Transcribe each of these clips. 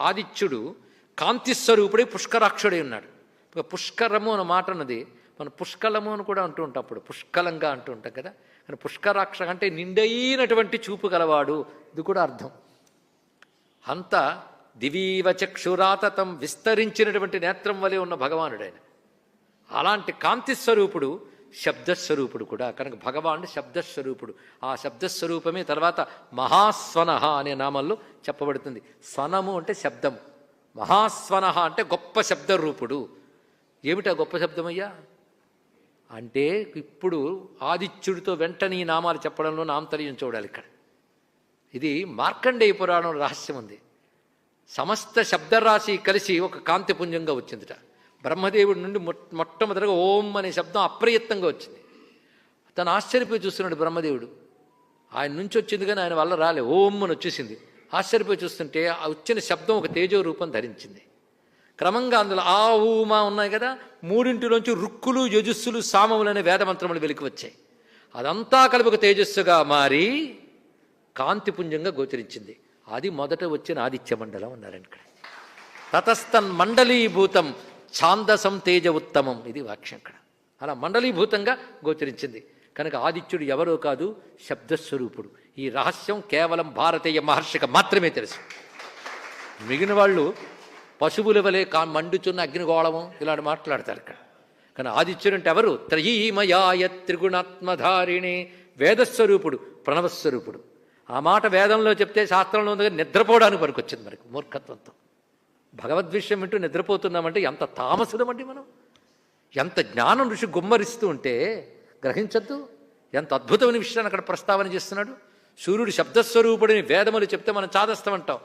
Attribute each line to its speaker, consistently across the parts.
Speaker 1: ఆదిత్యుడు కాంతిస్వరూపుడై పుష్కరాక్షుడై ఉన్నాడు. ఇక పుష్కరము అన్న మాట అన్నది మనం పుష్కలము అని కూడా అంటూ ఉంటాం అప్పుడు. పుష్కలంగా అంటూ ఉంటాం కదా. కానీ పుష్కరాక్ష అంటే నిండైనటువంటి చూపు గలవాడు. ఇది కూడా అర్థం. అంత దివీవ చక్షురాతతం విస్తరించినటువంటి నేత్రం వలె ఉన్న భగవానుడు అలాంటి కాంతి స్వరూపుడు శబ్దస్వరూపుడు కూడా. కనుక భగవానుడు శబ్దస్వరూపుడు. ఆ శబ్దస్వరూపమే తర్వాత మహాస్వనహ అనే నామంలో చెప్పబడుతుంది. స్వనము అంటే శబ్దము. మహాస్వనహ అంటే గొప్ప శబ్దరూపుడు. ఏమిటా గొప్ప శబ్దమయ్యా? అంటే ఇప్పుడు ఆదిత్యుడితో వెంటనే ఈ నామాలు చెప్పడంలో నామతర్యం చూడాలి ఇక్కడ. ఇది మార్కండేయ పురాణం రహస్యం ఉంది. సమస్త శబ్దరాశి కలిసి ఒక కాంతిపుంజంగా వచ్చిందిట. బ్రహ్మదేవుడి నుండి మొట్టమొదటిగా ఓం అనే శబ్దం అప్రయత్నంగా వచ్చింది. తను ఆశ్చర్యపోయి చూస్తున్నాడు బ్రహ్మదేవుడు. ఆయన నుంచి వచ్చింది కానీ ఆయన వల్ల రాలే ఓం అని వచ్చేసింది. ఆశ్చర్యపోయి చూస్తుంటే ఆ వచ్చిన శబ్దం ఒక తేజో రూపం ధరించింది. క్రమంగా అందులో ఆ ఊమా ఉన్నాయి కదా మూడింటిలోంచి రుక్కులు యజస్సులు సామములు అనే వేదమంత్రములు వెలికి వచ్చాయి. అదంతా కలిపి ఒక తేజస్సుగా మారి కాంతిపుంజంగా గోచరించింది. అది మొదట వచ్చిన ఆదిత్య మండలం అన్నారండి ఇక్కడ. తతస్తన్ మండలీభూతం ఛాందసం తేజ ఉత్తమం. ఇది వాక్యం అక్కడ అలా మండలీభూతంగా గోచరించింది. కనుక ఆదిత్యుడు ఎవరో కాదు శబ్దస్వరూపుడు. ఈ రహస్యం కేవలం భారతీయ మహర్షికి మాత్రమే తెలుసు. మిగిలిన వాళ్ళు పశువుల వలె కా మండుచున్న అగ్నిగోళము ఇలాంటి మాట్లాడతారు ఇక్కడ. కానీ ఆదిత్యుడు అంటే ఎవరు? త్రయీమయాయ త్రిగుణాత్మధారిణి వేదస్వరూపుడు ప్రణవస్వరూపుడు. ఆ మాట వేదంలో చెప్తే శాస్త్రంలో ఉందిగా నిద్రపోవడానికి పనికొచ్చింది మనకు మూర్ఖత్వంతో. భగవద్విషయం వింటూ నిద్రపోతున్నామంటే ఎంత తామసుడమండి మనం? ఎంత జ్ఞానం ఋషి గుమ్మరిస్తూ ఉంటే గ్రహించద్దు? ఎంత అద్భుతమైన విషయాన్ని అక్కడ ప్రస్తావన చేస్తున్నాడు? సూర్యుడు శబ్దస్వరూపుడిని వేదములు చెప్తే మనం చాదస్తామంటాం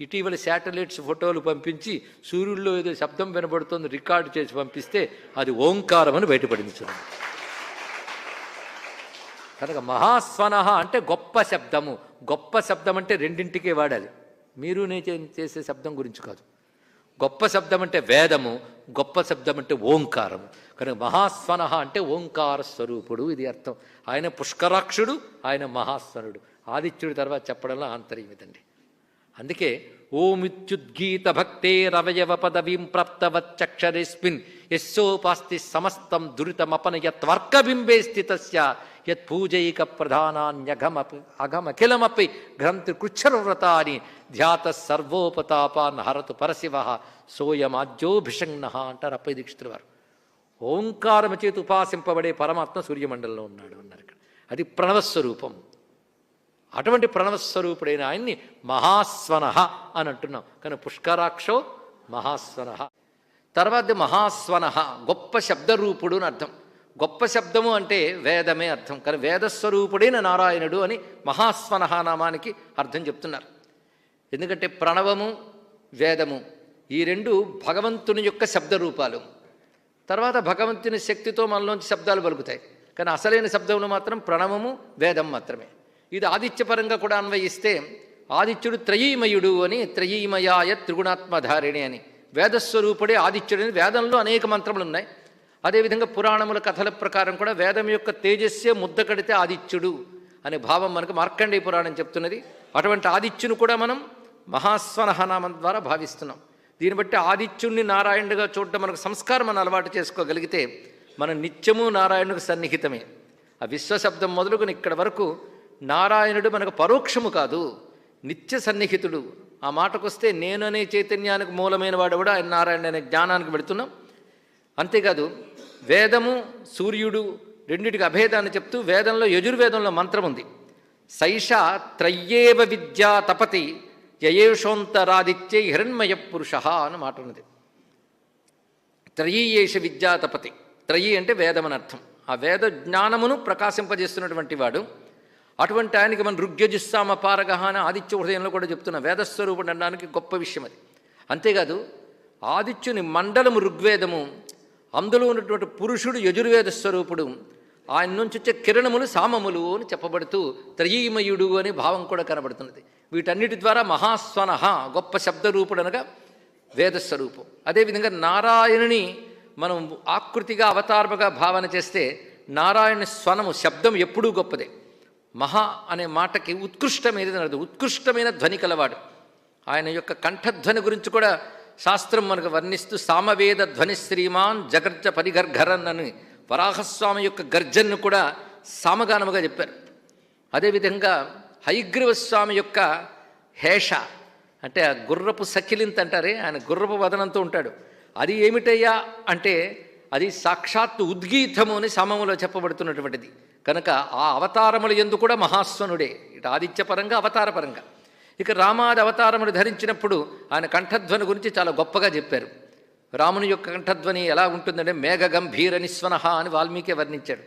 Speaker 1: ఇటీవల శాటిలైట్స్ ఫోటోలు పంపించి సూర్యుడిలో ఏదో శబ్దం వినబడుతుంది రికార్డు చేసి పంపిస్తే అది ఓంకారం అని బయటపడింది చూడండి. కనుక మహాస్వనహ అంటే గొప్ప శబ్దము. గొప్ప శబ్దం అంటే రెండింటికే వాడాలి. మీరు నేను చేసే శబ్దం గురించి కాదు. గొప్ప శబ్దం అంటే వేదము గొప్ప శబ్దం అంటే ఓంకారము. కనుక మహాస్వన అంటే ఓంకార స్వరూపుడు ఇది అర్థం. ఆయన పుష్కరాక్షుడు ఆయన మహాస్వనుడు. ఆదిత్యుడి తర్వాత చెప్పడంలో ఆంతర్యం ఇదండి. అందుకే ఓమిత్యుద్గీత భక్తేరవయవ పదవీం ప్రాప్తవచ్చక్షరేస్మిన్. యశోపాస్తి సమస్తం దురితమపనయత్వర్కబింబే స్థితస్య. యత్ పూజైక ప్రధానాన్యఘమపి అఘమఖిలమపి గ్రంథి కృచ్ఛరవ్రతాని ధ్యాత సర్వోపతాపాన్ హరతు పరశివ సోయమాజ్యోభిషంగ్న అంటారు అప్పై దీక్షితులు వారు. ఓంకారము చేతి ఉపాసింపబడే పరమాత్మ సూర్యమండలంలో ఉన్నాడు అన్నారు ఇక్కడ. అది ప్రణవస్వరూపం. అటువంటి ప్రణవస్వరూపుడైన ఆయన్ని మహాస్వనః అని అంటున్నాం. కానీ పుష్కరాక్షో మహాస్వనహ తర్వాత మహాస్వనః గొప్ప శబ్దరూపుడు అని అర్థం. గొప్ప శబ్దము అంటే వేదమే అర్థం. కానీ వేదస్వరూపుడైన నారాయణుడు అని మహాస్వనః నామానికి అర్థం చెప్తున్నారు. ఎందుకంటే ప్రణవము వేదము ఈ రెండు భగవంతుని యొక్క శబ్ద రూపాలు తర్వాత భగవంతుని శక్తితో మనలోంచి శబ్దాలు పలుకుతాయి. కానీ అసలైన శబ్దములు మాత్రం ప్రణవము వేదం మాత్రమే. ఇది ఆదిత్యపరంగా కూడా అన్వయిస్తే ఆదిత్యుడు త్రయీమయుడు అని త్రయీమయాయ త్రిగుణాత్మధారిణి అని. వేదస్వరూపుడే ఆదిత్యుడు అని వేదంలో అనేక మంత్రములు ఉన్నాయి అదేవిధంగా పురాణముల కథల ప్రకారం కూడా వేదం యొక్క తేజస్సే ముద్ద కడితే ఆదిత్యుడు అనే భావం మనకు మార్కండేయ పురాణం చెప్తున్నది. అటువంటి ఆదిత్యుని కూడా మనం మహాస్వనహనామం ద్వారా భావిస్తున్నాం. దీన్ని బట్టి ఆదిత్యుణ్ణి నారాయణుడిగా చూడటం మనకు సంస్కారం మనం అలవాటు చేసుకోగలిగితే మనం నిత్యము నారాయణుడికి సన్నిహితమే. ఆ విశ్వశబ్దం మొదలుకుని ఇక్కడ వరకు నారాయణుడు మనకు పరోక్షము కాదు నిత్య సన్నిహితుడు. ఆ మాటకొస్తే నేననే చైతన్యానికి మూలమైన వాడు కూడా ఆయన నారాయణ అనే జ్ఞానానికి పెడుతున్నాం అంతేకాదు వేదము సూర్యుడు రెండిటికి అభేదాన్ని చెప్తూ వేదంలో యజుర్వేదంలో మంత్రం ఉంది. సైష త్రయ్యేవ విద్యా తపతి యయేషోంతరాదిత్యే హిరణ్మయ పురుష అని మాట ఉన్నది. త్రయీయేష విద్యా తపతి. త్రయీ అంటే వేదమని అర్థం ఆ వేద జ్ఞానమును ప్రకాశింపజేస్తున్నటువంటి వాడు అటువంటి ఆయనకి మనం ఋగ్యజుస్సామ పారగహాన ఆదిత్య హృదయంలో కూడా చెప్తున్న వేదస్వరూపుడు అనడానికి గొప్ప విషయం అది. అంతేకాదు ఆదిత్యుని మండలము ఋగ్వేదము అందులో ఉన్నటువంటి పురుషుడు యజుర్వేద స్వరూపుడు ఆయన నుంచి వచ్చే కిరణములు సామములు అని చెప్పబడుతూ త్రయీమయుడు అనే భావం కూడా కనబడుతున్నది. వీటన్నిటి ద్వారా మహాస్వనహ గొప్ప శబ్దరూపుడు అనగా వేదస్వరూపం అదేవిధంగా నారాయణుని మనం ఆకృతిగా అవతారముగా భావన చేస్తే నారాయణ స్వనము శబ్దం ఎప్పుడూ గొప్పదే. మహా అనే మాటకి ఉత్కృష్టమైనది అన్నది ఉత్కృష్టమైన ధ్వని కలవాడు. ఆయన యొక్క కంఠధ్వని గురించి కూడా శాస్త్రం మనకు వర్ణిస్తూ సామవేద ధ్వని శ్రీమాన్ జగర్జ పరిగర్ఘరన్ అని వరాహస్వామి యొక్క గర్జన్ను కూడా సామగానముగా చెప్పారు. అదేవిధంగా హైగ్రీవస్వామి యొక్క హేష అంటే ఆ గుర్రపు సకిలింత అంటారే ఆయన గుర్రపు వదనంతో ఉంటాడు. అది ఏమిటయ్యా అంటే అది సాక్షాత్తు ఉద్గీతము అని సమములో చెప్పబడుతున్నటువంటిది. కనుక ఆ అవతారముల ఎందు కూడా మహాస్వనుడే ఇటు ఆదిత్యపరంగా అవతారపరంగా. ఇక రామాది అవతారములు ధరించినప్పుడు ఆయన కంఠధ్వని గురించి చాలా గొప్పగా చెప్పారు. రాముని యొక్క కంఠధ్వని ఎలా ఉంటుందంటే మేఘ గంభీర నిస్వనహ అని వాల్మీకి వర్ణించాడు.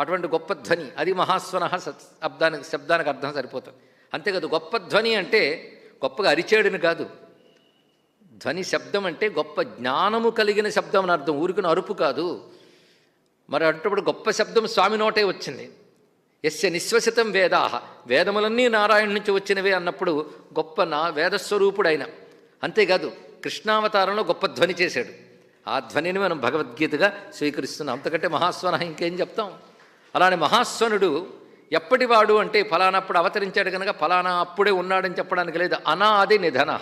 Speaker 1: అటువంటి గొప్ప ధ్వని అది మహాస్వనహ శబ్దానికి శబ్దానికి అర్థం సరిపోతుంది. అంతేకాదు గొప్ప ధ్వని అంటే గొప్పగా అరిచేడుని కాదు. ధ్వని శబ్దం అంటే గొప్ప జ్ఞానము కలిగిన శబ్దం అని అర్థం. ఊరికిన అరుపు కాదు. మరి అంటప్పుడు గొప్ప శబ్దం స్వామి నోటే వచ్చింది. ఎస్య నిశ్వసితం వేదాహ వేదములన్నీ నారాయణ నుంచి వచ్చినవే అన్నప్పుడు గొప్ప నా వేదస్వరూపుడైన. అంతేకాదు కృష్ణావతారంలో గొప్ప ధ్వని చేశాడు. ఆ ధ్వనిని మనం భగవద్గీతగా స్వీకరిస్తున్నాం. అంతకంటే మహాస్వన ఇంకేం చెప్తాం? అలానే మహాస్వనుడు ఎప్పటివాడు అంటే ఫలానప్పుడు అవతరించాడు కనుక ఫలానా అప్పుడే ఉన్నాడని చెప్పడానికి లేదు. అనాది నిధన